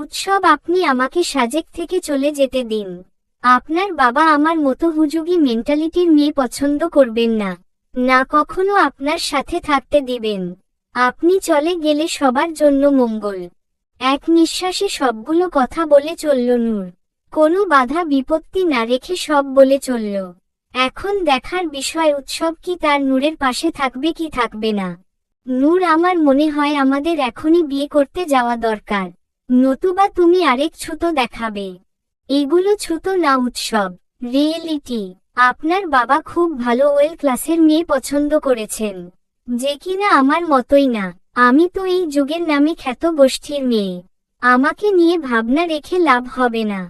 উৎসব আপনি আমাকে সাজেক থেকে চলে যেতে দিন। আপনার বাবা আমার মতো হুজুগি মেন্টালিটির মেয়ে পছন্দ করবেন না। না কখনো আপনার সাথে থাকতে দিবেন। আপনি চলে গেলে সবার জন্য মঙ্গল। এক নিঃশ্বাসে সবগুলো কথা বলে চলল নূর। কোনো বাধা বিপত্তি না রেখে সব বলে চলল। এখন দেখার বিষয় উৎসব কি তার নূরের পাশে থাকবে কি থাকবে না। নূর আমার মনে হয় আমাদের এখনই বিয়ে করতে যাওয়া দরকার। নতুবা তুমি আরেক ছুতো দেখাবে। এগুলো ছুতো না উৎসব, রিয়েলিটি। আপনার বাবা খুব ভালো ওয়েল ক্লাসের মেয়ে পছন্দ করেছেন। যে কিনা আমার মতোই না, আমি তো এই যুগের নামে খ্যাত গোষ্ঠীর মেয়ে। আমাকে নিয়ে ভাবনা রেখে লাভ হবে না।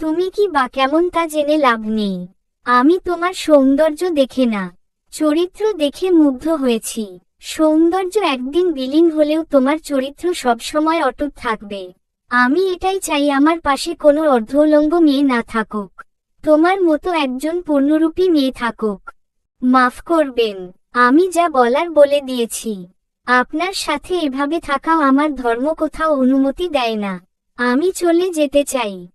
তুমি কি বা কেমন তা জেনে লাভ নেই। আমি তোমার সৌন্দর্য দেখে না, চরিত্র দেখে মুগ্ধ হয়েছি। সৌন্দর্য একদিন বিলীন হলেও তোমার চরিত্র সবসময় অটুট থাকবে। আমি এটাই চাই আমার পাশে কোনো অর্ধলঙ্গ মেয়ে না থাকুক। তোমার মতো একজন পূর্ণরূপী মেয়ে থাকুক। মাফ করবেন, আমি যা বলার বলে দিয়েছি। আপনার সাথে এভাবে থাকাও আমার ধর্ম কোথাও অনুমতি দেয় না। আমি চলে যেতে চাই।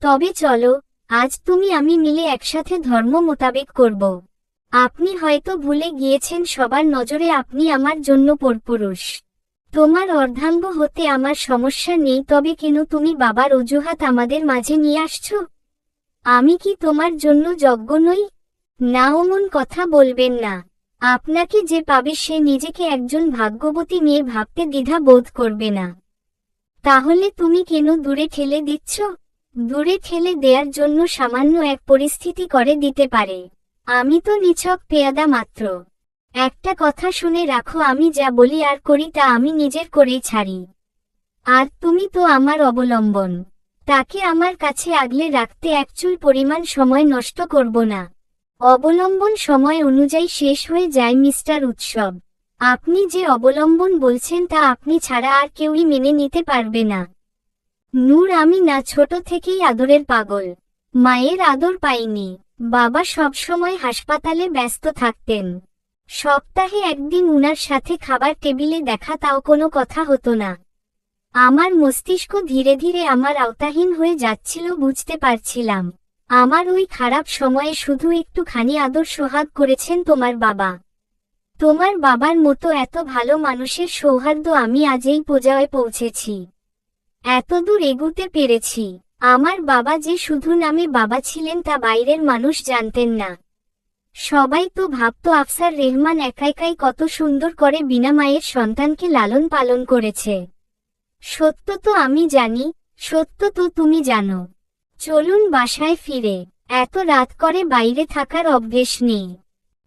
তবে চলো, আজ তুমি আমি মিলে একসাথে ধর্ম মোতাবেক করব। আপনি হয়তো ভুলে গিয়েছেন, সবার নজরে আপনি আমার জন্য পরপুরুষ। তোমার অর্ধাঙ্গ হতে আমার সমস্যা নেই, তবে কেন তুমি বাবার অজুহাত আমাদের মাঝে নিয়ে আসছ? আমি কি তোমার জন্য যজ্ঞ নই? না অমন কথা বলবেন না। আপনাকে যে পাবে সে নিজেকে একজন ভাগ্যবতী নিয়ে ভাবতে দ্বিধা বোধ করবে না। তাহলে তুমি কেন দূরে ঠেলে দিচ্ছ? দূরে ঠেলে দেয়ার জন্য সামান্য এক পরিস্থিতি করে দিতে পারে। আমি তো নিছক পেয়াদা মাত্র। একটা কথা শুনে রাখো, আমি যা বলি আর করি তা আমি নিজের করেই ছাড়ি। আর তুমি তো আমার অবলম্বন। তাকে আমার কাছে আগলে রাখতে একচুল পরিমাণ সময় নষ্ট করব না। অবলম্বন সময় অনুযায়ী শেষ হয়ে যায় মিস্টার উৎসব। আপনি যে অবলম্বন বলছেন তা আপনি ছাড়া আর কেউই মেনে নিতে পারবে না। নূর, আমি না, ছোট থেকেই আদরের পাগল। মায়ের আদর পাইনি। বাবা সবসময় হাসপাতালে ব্যস্ত থাকতেন। সপ্তাহে একদিন উনার সাথে খাবার টেবিলে দেখা তাও কোনো কথা হতো না। আমার মস্তিষ্ক ধীরে ধীরে আমার আওতাহীন হয়ে যাচ্ছিল বুঝতে পারছিলাম। আমার ওই খারাপ সময়ে শুধু একটুখানি আদর সোহাগ করেছেন তোমার বাবা। তোমার বাবার মতো এত ভালো মানুষের সৌহার্দ্য আমি আজই পূজায় পৌঁছেছি। এতদূর এগুতে পেরেছি। আমার বাবা যে শুধু নামে বাবা ছিলেন তা বাইরের মানুষ জানতেন না। সবাই তো ভাবত আফসার রেহমান একা একাই কত সুন্দর করে বিনা মায়ের সন্তানকে লালন পালন করেছে। সত্য তো আমি জানি, সত্য তো তুমি জানো। চলুন বাসায় ফিরে, এত রাত করে বাইরে থাকার অভ্যেস নেই।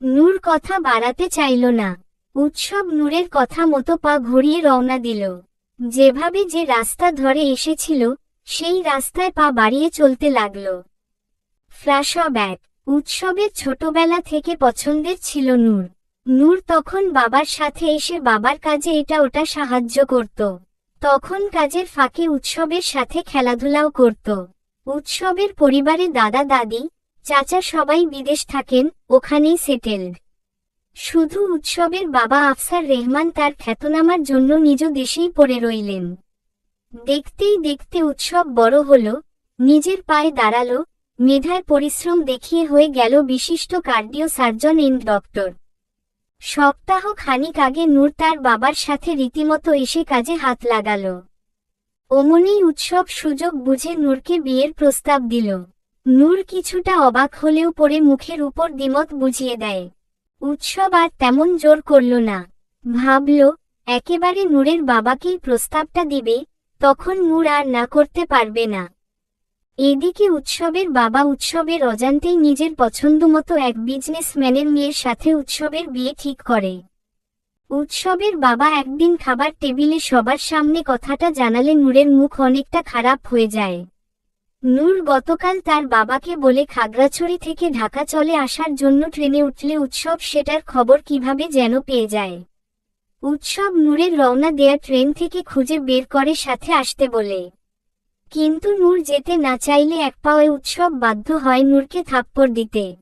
নূর কথা বাড়াতে চাইল না। উৎসব নূরের কথা মতো পা ঘুরিয়ে রওনা দিল। যেভাবে যে রাস্তা ধরে এসেছিল সেই রাস্তায় পা বাড়িয়ে চলতে লাগল। ফ্ল্যাশব্যাক উৎসবের ছোটবেলা থেকে পছন্দের ছিল নূর। নূর তখন বাবার সাথে এসে বাবার কাজে এটা ওটা সাহায্য করত। তখন কাজের ফাঁকে উৎসবের সাথে খেলাধুলাও করত। উৎসবের পরিবারে দাদা, দাদি, চাচা সবাই বিদেশ থাকেন, ওখানেই সেটেলড। শুধু উৎসবের বাবা আফসার রেহমান তার খ্যাতনামার জন্য নিজ দেশেই পড়ে রইলেন। দেখতেই দেখতে উৎসব বড় হল, নিজের পায়ে দাঁড়াল, মেধার পরিশ্রম দেখিয়ে হয়ে গেল বিশিষ্ট কার্ডিও সার্জন এন্ড ডক্টর। সপ্তাহ খানিক আগে নূর তার বাবার সাথে রীতিমতো এসে কাজে হাত লাগাল। অমনি উৎসব সুযোগ বুঝে নূরকে বিয়ের প্রস্তাব দিল। নূর কিছুটা অবাক হলেও পরে মুখের উপর দ্বিমত বুঝিয়ে দেয়। উৎসব আর তেমন জোর করল না। ভাবল, একেবারে নূরের বাবাকেই প্রস্তাবটা দিবে তখন নূর আর না করতে পারবে না। এদিকে উৎসবের বাবা উৎসবের অজান্তেই নিজের পছন্দমতো এক বিজনেসম্যানের মেয়ের সাথে উৎসবের বিয়ে ঠিক করে। উৎসবের বাবা একদিন খাবার টেবিলে সবার সামনে কথাটা জানালে নূরের মুখ অনেকটা খারাপ হয়ে যায়। নূর গতকাল তার বাবাকে বলে খাগড়াছড়ি থেকে ঢাকা চলে আসার জন্য ট্রেনে উঠলে উৎসব সেটার খবর কীভাবে যেন পেয়ে যায়। উৎসব নূরের রওনা দেয়া ট্রেন থেকে খুঁজে বের করে সাথে আসতে বলে। কিন্তু নূর যেতে না চাইলে এক পাওয়ে উৎসব বাধ্য হয় নূরকে থাপ্পড় দিতে।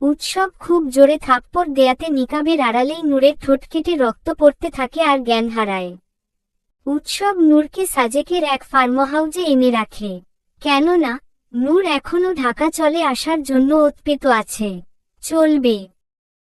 উৎসব খুব জোরে থাপ্পড় দেয়াতে নিকাবের আড়ালেই নূরের ঠোঁট কেটে রক্ত পড়তে থাকে আর জ্ঞান হারায়। উৎসব নূরকে সাজেকের এক ফার্মহাউজে এনে রাখে। কেননা, নূর এখনও ঢাকা চলে আসার জন্য উৎপেত আছে। চলবে।